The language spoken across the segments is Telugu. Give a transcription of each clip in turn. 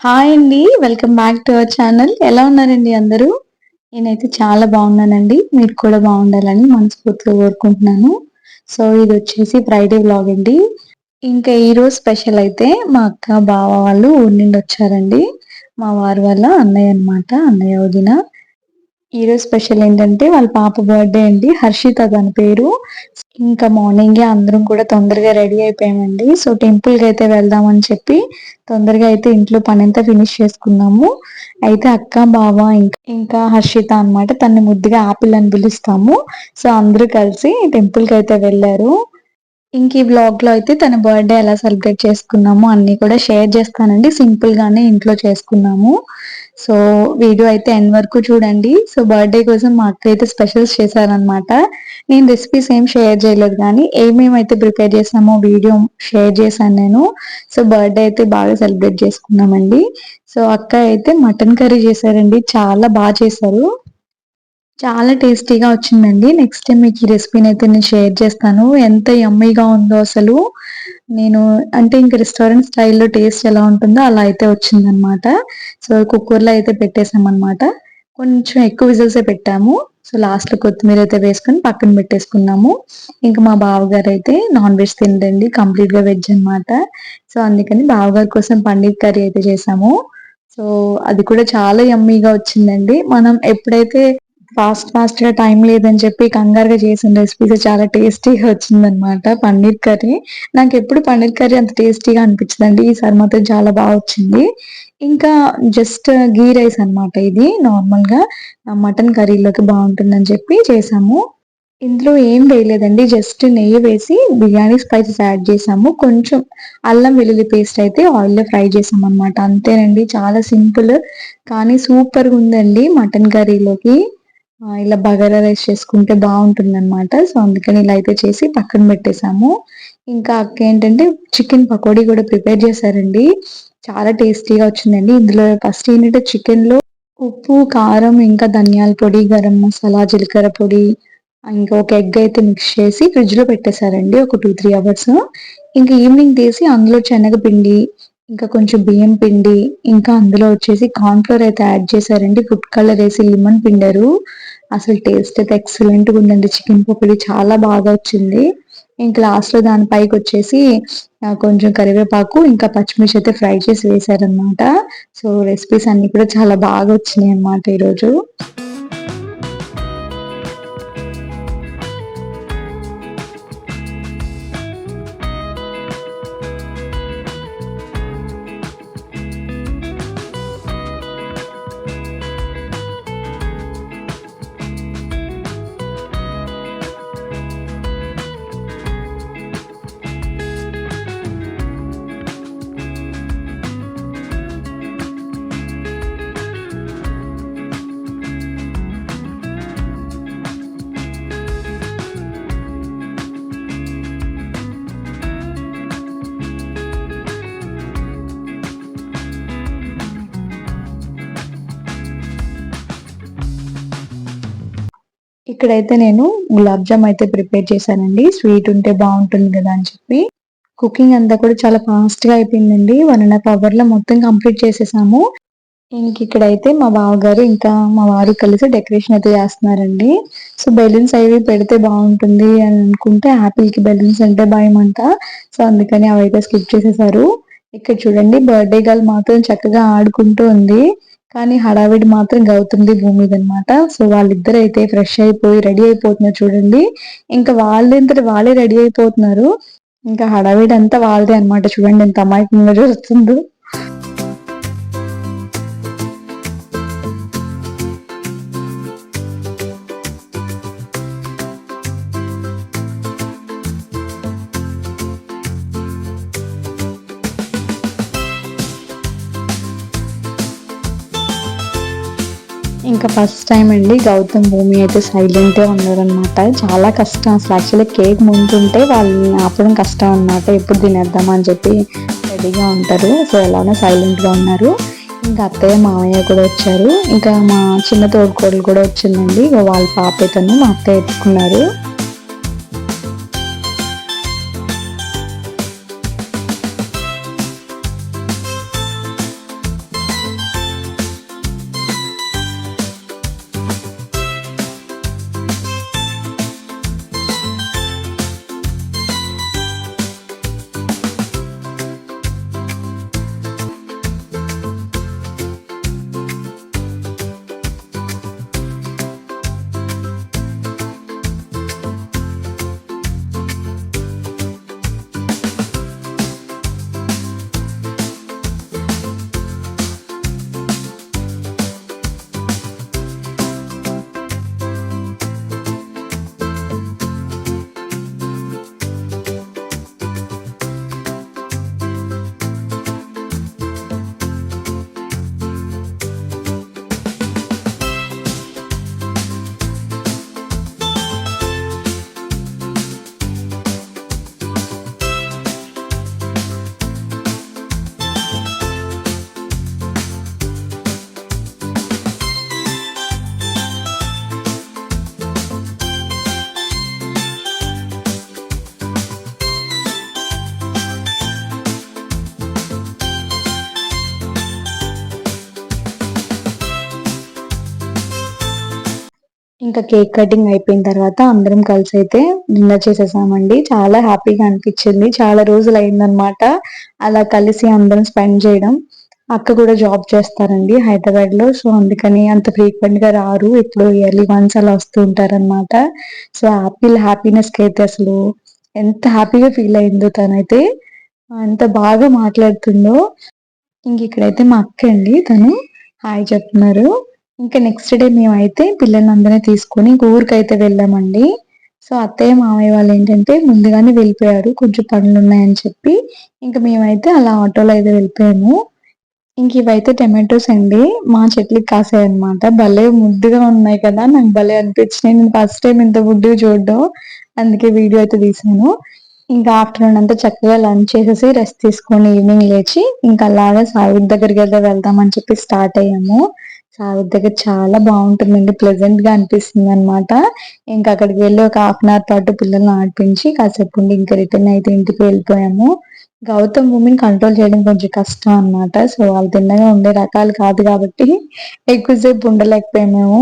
హాయ్ అండి welcome back to our channel ఎలా ఉన్నారండి అందరూ? నేనైతే చాలా బాగున్నానండి. మీరు కూడా బాగుండాలని మనస్ఫూర్తిగా కోరుకుంటున్నాను. సో ఇది వచ్చేసి ఫ్రైడే వ్లాగ్ అండి. ఇంకా ఈరోజు స్పెషల్ అయితే మా అక్క బావ వాళ్ళు ఊరి నుండి వచ్చారండి. మా వారి వల్ల అన్నయ్య అనమాట అన్నయ్య వదిన. ఈరోజు స్పెషల్ ఏంటంటే వాళ్ళ పాప బర్త్డే అండి. హర్షిత దాని పేరు. ఇంకా మార్నింగే అందరం కూడా తొందరగా రెడీ అయిపోయామండి. సో టెంపుల్కి అయితే వెళ్దామని చెప్పి తొందరగా అయితే ఇంట్లో పని అంతా ఫినిష్ చేసుకున్నాము. అయితే అక్క బావ ఇంకా ఇంకా హర్షిత అనమాట తన్ని ముద్దుగా ఆపిల్ అని పిలుస్తాము. సో అందరూ కలిసి టెంపుల్కి అయితే వెళ్ళారు. ఇంక ఈ బ్లాగ్లో అయితే తన బర్త్డే ఎలా సెలబ్రేట్ చేసుకున్నాము అన్ని కూడా షేర్ చేస్తానండి. సింపుల్ గానే ఇంట్లో చేసుకున్నాము. సో వీడియో అయితే ఎన్ వరకు చూడండి. సో బర్త్డే కోసం మా అక్క అయితే స్పెషల్స్ చేశారనమాట నేను రెసిపీస్ ఏం షేర్ చేయలేదు కానీ ఏమేమైతే ప్రిపేర్ చేసామో వీడియో షేర్ చేశాను నేను. సో బర్త్డే అయితే బాగా సెలబ్రేట్ చేసుకున్నామండి. సో అక్క అయితే మటన్ కర్రీ చేశారండి. చాలా బాగా చేశారు. చాలా టేస్టీగా వచ్చిందండి. నెక్స్ట్ టైం మీకు ఈ రెసిపీని అయితే నేను షేర్ చేస్తాను. ఎంత యమ్మీగా ఉందో అసలు. నేను అంటే ఇంక రెస్టారెంట్ స్టైల్లో టేస్ట్ ఎలా ఉంటుందో అలా అయితే వచ్చిందనమాట సో కుక్కర్లో అయితే పెట్టేసామన్నమాట. కొంచెం ఎక్కువ విజిల్సే పెట్టాము. సో లాస్ట్లో కొత్తిమీర అయితే వేసుకొని పక్కన పెట్టేసుకున్నాము. ఇంకా మా బావగారు అయితే నాన్ వెజ్ తినదండి కంప్లీట్గా వెజ్ అనమాట సో అందుకని బావగారి కోసం పన్నీర్ కర్రీ అయితే చేసాము. సో అది కూడా చాలా యమ్మీగా వచ్చిందండి. మనం ఎప్పుడైతే ఫాస్ట్ ఫాస్ట్గా టైం లేదని చెప్పి కంగారుగా చేసిన రెసిపీస్ చాలా టేస్టీగా వచ్చిందనమాట పన్నీర్ కర్రీ. నాకు ఎప్పుడు పన్నీర్ కర్రీ అంత టేస్టీగా అనిపించదండి. ఈసారి మాత్రం చాలా బాగా వచ్చింది. ఇంకా జస్ట్ గీ రైస్ అనమాట ఇది. నార్మల్గా మటన్ కర్రీలోకి బాగుంటుందని చెప్పి చేసాము. ఇందులో ఏం వేయలేదండి. జస్ట్ నెయ్యి వేసి బిర్యానీ స్పైసెస్ యాడ్ చేసాము. కొంచెం అల్లం వెల్లుల్లి పేస్ట్ అయితే ఆయిల్లో ఫ్రై చేసాం అనమాట అంతేనండి. చాలా సింపుల్ కానీ సూపర్గా ఉందండి మటన్ కర్రీలోకి. ఇలా బగారా రైస్ చేసుకుంటే బాగుంటుంది అనమాట సో అందుకని ఇలా అయితే చేసి పక్కన పెట్టేశాము. ఇంకా అక్క ఏంటంటే చికెన్ పకోడీ కూడా ప్రిపేర్ చేశారండి. చాలా టేస్టీగా వచ్చిందండి. ఇందులో ఫస్ట్ ఏంటంటే చికెన్లో ఉప్పు కారం ఇంకా ధనియాల పొడి గరం మసాలా జీలకర్ర పొడి ఇంకా ఒక ఎగ్ అయితే మిక్స్ చేసి ఫ్రిడ్జ్లో పెట్టేశారండి. ఒక టూ త్రీ అవర్స్ ఇంకా ఈవినింగ్ తీసి అందులో శనగపిండి ఇంకా కొంచెం బియ్యం పిండి ఇంకా అందులో వచ్చేసి కార్న్ఫ్లోర్ అయితే యాడ్ చేశారండి. ఫుడ్ కలర్ వేసి లిమన్ పిండారు. అసలు టేస్ట్ అయితే ఎక్సలెంట్గా ఉందండి. చికెన్ పకోడీ చాలా బాగా వచ్చింది. ఇంకా లాస్ట్లో దానిపైకి వచ్చేసి కొంచెం కరివేపాకు ఇంకా పచ్చిమిర్చి అయితే ఫ్రై చేసి వేశారనమాట సో రెసిపీస్ అన్ని కూడా చాలా బాగా వచ్చినాయి అనమాట ఈరోజు. ఇక్కడైతే నేను గులాబ్ జామ్ అయితే ప్రిపేర్ చేశానండి. స్వీట్ ఉంటే బాగుంటుంది కదా అని చెప్పి. కుకింగ్ అంతా కూడా చాలా ఫాస్ట్గా అయిపోయిందండి. వన్ అండ్ హాఫ్ అవర్లో మొత్తం కంప్లీట్ చేసేసాము. ఇంక ఇక్కడైతే మా బావగారు ఇంకా మా వారు కలిసి డెకరేషన్ అయితే చేస్తున్నారండి. సో బెలూన్స్ అవి పెడితే బాగుంటుంది అని అనుకుంటే యాపిల్కి బెలూన్స్ అంటే భయం అంట. సో అందుకని అవి అయితే స్కిప్ చేసేసారు. ఇక్కడ చూడండి బర్త్డే గర్ల్ మాత్రం చక్కగా ఆడుకుంటూ ఉంది. కానీ హడావిడి మాత్రం గౌతుంది భూమి అనమాట సో వాళ్ళిద్దరు అయితే ఫ్రెష్ అయిపోయి రెడీ అయిపోతున్నారు చూడండి. ఇంకా వాళ్ళంతటి వాళ్ళే రెడీ అయిపోతున్నారు. ఇంకా హడావిడి అంతా వాళ్ళదే అనమాట చూడండి ఎంత అమాయకంగా చూస్తుందో ఇంకా ఫస్ట్ టైం అండి గౌతమ్ భూమి అయితే సైలెంట్ ఉన్నారనమాట చాలా కష్టం అసలు. యాక్చువల్లీ కేక్ ముందుంటే వాళ్ళని ఆపడం కష్టం అనమాట ఎప్పుడు తినేద్దామని అని చెప్పి రెడీగా ఉంటారు. సో ఎలానో సైలెంట్గా ఉన్నారు. ఇంకా అత్తయ్య మామయ్య కూడా వచ్చారు. ఇంకా మా చిన్న తోడుకోడలు కూడా వచ్చిందండి. వాళ్ళ పాప అయితే మా అత్తయ్య ఎత్తుకున్నారు. ఇంకా కేక్ కటింగ్ అయిపోయిన తర్వాత అందరం కలిసి అయితే డిన్నర్ చేసేసామండి. చాలా హ్యాపీగా అనిపించింది. చాలా రోజులు అయిందనమాట అలా కలిసి అందరం స్పెండ్ చేయడం. అక్క కూడా జాబ్ చేస్తారండి హైదరాబాద్లో సో అందుకని అంత ఫ్రీక్వెంట్గా రారు. ఇప్పుడు ఇయర్లీ వన్స్ అలా వస్తూ ఉంటారన్నమాట. సో హ్యాపీ హ్యాపీనెస్కి అయితే అసలు ఎంత హ్యాపీగా ఫీల్ అయిందో తనైతే. అంత బాగా మాట్లాడుతుందో. ఇంక ఇక్కడైతే మా అక్క అండి. తను హాయ్ చెప్తున్నారు. ఇంకా నెక్స్ట్ డే మేమైతే పిల్లల్ని అందరినీ తీసుకొని ఊరికైతే వెళ్ళామండి. సో అత్తయ్య మామయ్య వాళ్ళు ఏంటంటే ముందుగానే వెళ్ళిపోయారు. కొంచెం పనులు ఉన్నాయని చెప్పి ఇంకా మేమైతే అలా ఆటోలో అయితే వెళ్ళిపోయాము. ఇంక ఇవైతే టమాటోస్ అండి. మా చెట్లకి కాసాయి అనమాట భలే ముద్దుగా ఉన్నాయి కదా. నాకు భలే అనిపించినాయి. నేను ఫస్ట్ టైం ఇంత ముద్దుగా చూడడం. అందుకే వీడియో అయితే తీసాను. ఇంకా ఆఫ్టర్నూన్ అంతా చక్కగా లంచ్ చేసేసి రెస్ట్ తీసుకొని ఈవినింగ్ లేచి ఇంకా అలాగా సాయి దగ్గరికి అయితే వెళ్దామని చెప్పి స్టార్ట్ అయ్యాము. దగ్గర చాలా బాగుంటుందండి. ప్లెజెంట్గా అనిపిస్తుంది అనమాట ఇంకా అక్కడికి వెళ్ళి ఒక హాఫ్ అన్ అవర్ పాటు పిల్లల్ని ఆడిపించి కాసేపు ఉండి ఇంకా రిటర్న్ అయితే ఇంటికి వెళ్ళిపోయాము. గౌతమ్ భూమిని కంట్రోల్ చేయడం కొంచెం కష్టం అనమాట సో వాళ్ళు తిన్నగా ఉండే రకాలు కాదు కాబట్టి ఎక్కువసేపు ఉండలేకపోయాము.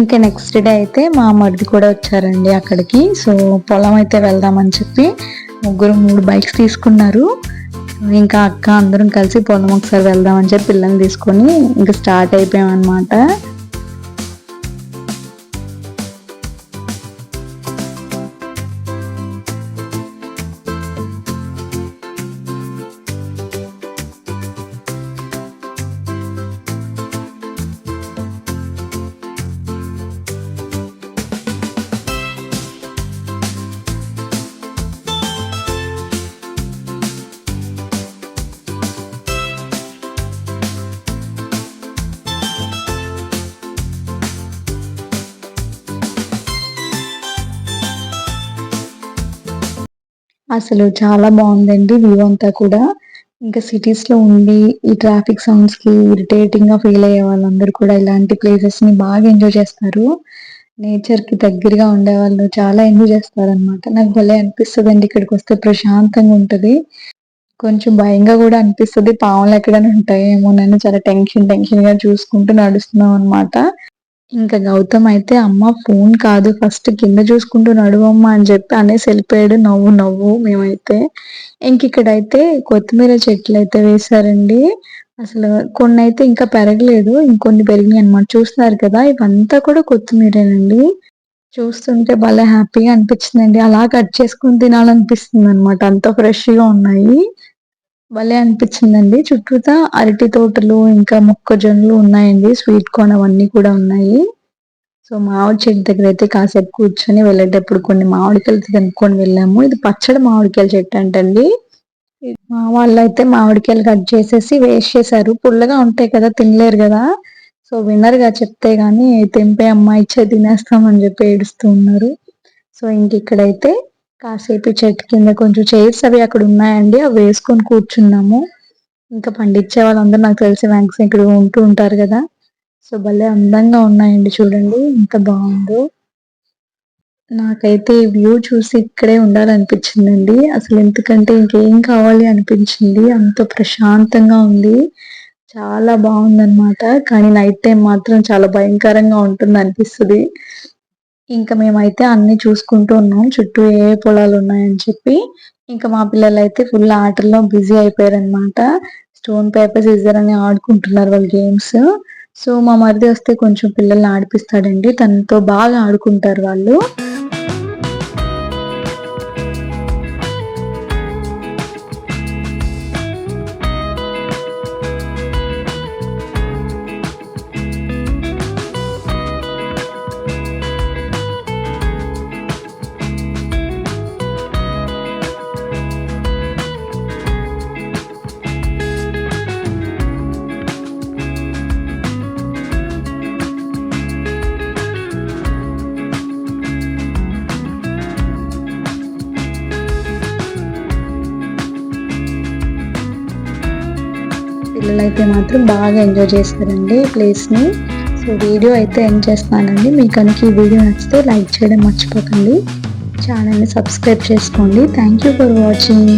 ఇంకా నెక్స్ట్ డే అయితే మా మరిది కూడా వచ్చారండి అక్కడికి. సో పొలం అయితే వెళ్దామని చెప్పి ముగ్గురు మూడు బైక్స్ తీసుకున్నారు. ఇంకా అక్క అందరం కలిసి పొలం ఒకసారి వెళ్దామని చెప్పి పిల్లల్ని తీసుకొని ఇంకా స్టార్ట్ అయిపోయాం అనమాట అసలు చాలా బాగుందండి వ్యూ అంతా కూడా. ఇంకా సిటీస్లో ఉండి ఈ ట్రాఫిక్ సౌండ్స్కి ఇరిటేటింగ్గా ఫీల్ అయ్యే వాళ్ళందరూ కూడా ఇలాంటి ప్లేసెస్ని బాగా ఎంజాయ్ చేస్తారు. నేచర్కి దగ్గరగా ఉండే వాళ్ళు చాలా ఎంజాయ్ చేస్తారు అనమాట నాకు భలే అనిపిస్తుంది అండి ఇక్కడికి వస్తే ప్రశాంతంగా ఉంటది. కొంచెం భయంగా కూడా అనిపిస్తుంది. పాములు ఎక్కడైనా ఉంటాయేమో నేను చాలా టెన్షన్ టెన్షన్గా చూసుకుంటూ నడుస్తున్నాం అనమాట ఇంకా గౌతమ్ అయితే అమ్మ ఫోన్ కాదు. ఫస్ట్ కింద చూసుకుంటూ నడువమ్మ అని చెప్పి అనేసి వెళ్ళిపోయాడు నవ్వు నవ్వు మేమైతే. ఇంక ఇక్కడైతే కొత్తిమీర చెట్లు అయితే వేశారండి. అసలు కొన్ని అయితే ఇంకా పెరగలేదు. ఇంకొన్ని పెరిగినాయి అనమాట చూస్తున్నారు కదా ఇవంతా కూడా కొత్తిమీరేనండి. చూస్తుంటే భలే హ్యాపీగా అనిపించిందండి. అలా కట్ చేసుకుని తినాలనిపిస్తుంది అనమాట అంత ఫ్రెష్గా ఉన్నాయి. భలే అనిపించిందండి. చుట్టూతా అరటి తోటలు ఇంకా మొక్కజొన్నలు ఉన్నాయండి. స్వీట్ కార్న్ అవన్నీ కూడా ఉన్నాయి. సో మామిడి చెట్టు దగ్గర అయితే కాసేపు కూర్చొని వెళ్ళేటప్పుడు కొన్ని మామిడికాయలు కనుక్కొని వెళ్ళాము. ఇది పచ్చడి మామిడికాయల చెట్టు అంటండి. మా వాళ్ళు అయితే మామిడికాయలు కట్ చేసేసి వేస్ట్ చేశారు. పుల్లగా ఉంటాయి కదా తినలేరు కదా. సో విన్నర్గా చెప్తే గానీ తెంపే అమ్మాయి ఇచ్చే తినేస్తామని చెప్పి ఏడుస్తూ ఉన్నారు. సో ఇంక ఇక్కడైతే కాసేపు చెట్టు కింద కొంచెం చైర్స్ అవి అక్కడ ఉన్నాయండి. అవి వేసుకొని కూర్చున్నాము. ఇంకా పండించే వాళ్ళందరూ నాకు తెలిసి మ్యాక్సిమం ఇక్కడ ఉంటూ ఉంటారు కదా. సో భలే అందంగా ఉన్నాయండి చూడండి. ఎంత బాగుందో. నాకైతే వ్యూ చూసి ఇక్కడే ఉండాలనిపించిందండి. అసలు ఎందుకంటే ఇంకేం కావాలి అనిపించింది. అంత ప్రశాంతంగా ఉంది. చాలా బాగుందన్నమాట. కానీ నైట్ టైం మాత్రం చాలా భయంకరంగా ఉంటుంది అనిపిస్తుంది ఇంకా మేమైతే అన్ని చూసుకుంటూ ఉన్నాం. చుట్టూ ఏ పొలాలు ఉన్నాయని చెప్పి ఇంకా మా పిల్లలు అయితే ఫుల్ ఆటల్లో బిజీ అయిపోయారు అనమాట స్టోన్ పేపర్ సీజర్ అని ఆడుకుంటున్నారు వాళ్ళు గేమ్స్. సో మా మరిది వస్తే కొంచెం పిల్లల్ని ఆడిపిస్తాడండి. తనతో బాగా ఆడుకుంటారు వాళ్ళు. పిల్లలైతే మాత్రం బాగా ఎంజాయ్ చేస్తారండి ప్లేస్ని. సో వీడియో అయితే ఎండ్ చేస్తున్నానండి. మీకు కనుక ఈ వీడియో నచ్చితే లైక్ చేయడం మర్చిపోకండి. ఛానల్ని సబ్స్క్రైబ్ చేసుకోండి. Thank you for watching.